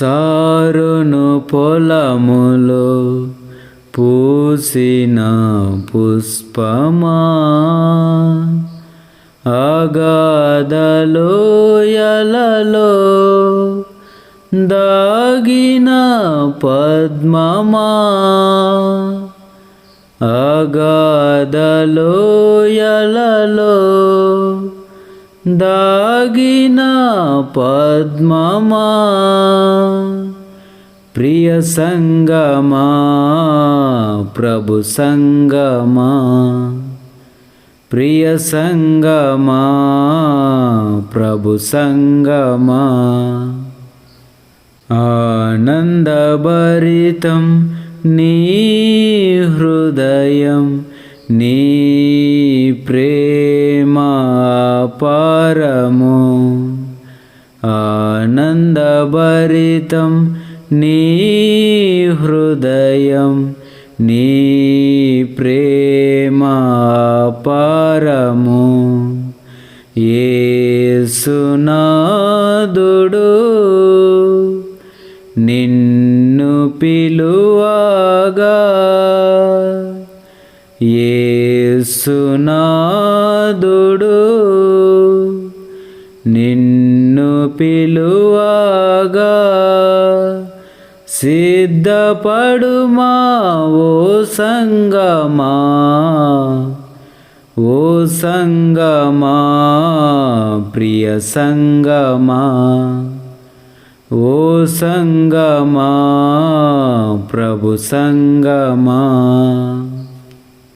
సారును పొలములో పూసిన పుష్పమా? అగాధలోయలలో దాగిన పద్మమా? అగాధలోయలలో दागिना पद्ममा। प्रियसङ्गमा प्रभुसङ्गमा प्रियसङ्गमा प्रभुसङ्गमा आनन्दभरितं नीहृदयं नी సంగమా ఆనందభరితం నీ హృదయం నీ ప్రేమ పరము ఆనందభరితం నీ హృదయం నీ ప్రేమ పరము ఏసునాదుడు నిన్ను పిలువగా. ఏసునాదుడు పిలువగా. సిద్ధపడుమా ఓ సంగమా? ఓ సంగమా ప్రియ సంగమా? ఓ సంగమా ప్రభు సంగమా?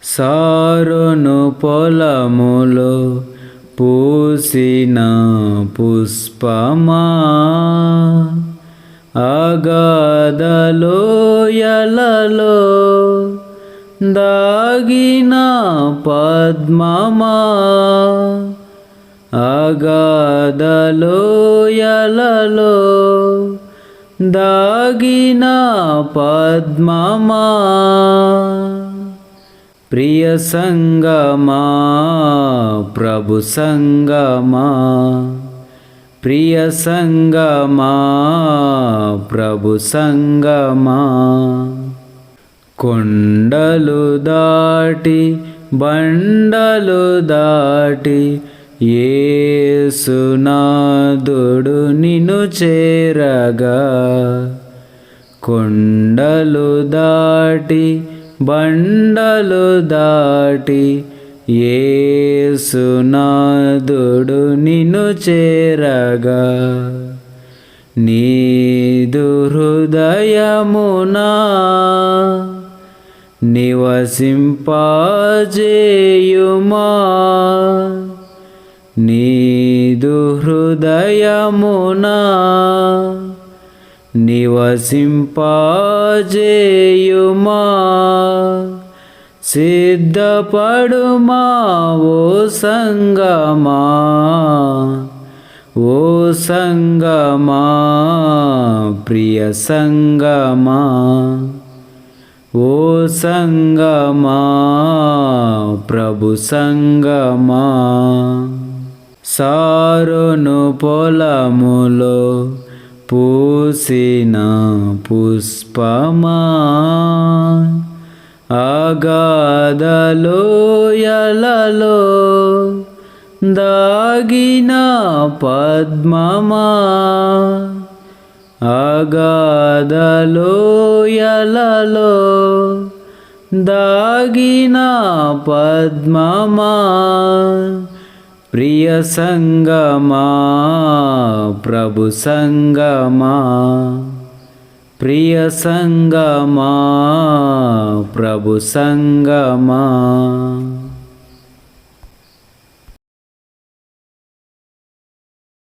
సారును పొలములో పూసిన పుష్పమా? అగాధలోయలలో దాగిన పద్మమా? అగాధలోయలలో దాగిన పద్మమా? ప్రియ సంగమా ప్రభు సంగమా. ప్రియ సంగమా ప్రభు సంగమా. కొండలు దాటి బండలు దాటి ఏసునాదుడు నిన్ను చేరగా. కొండలు దాటి బండలు దాటి ఏసునాదుడు నిన్ను చేరగా. నీదు హృదయమునా నివసింపజేయుమా. నీదు హృదయమునా నివసింపజేయుమా సిద్ధపడుమా ఓ సంగమా ఓ సంగమా ప్రియ సంగమా ఓ సంగమా ప్రభు సంగమా. సారును పొలములో పూసిన పుష్పమా? అగాధలోయలలో దాగిన పద్మమా? అగాధలోయలలో దాగిన పద్మమా? ప్రియ సంగమా ప్రభు సంగమా. ప్రియ సంగమా ప్రభు సంగమా.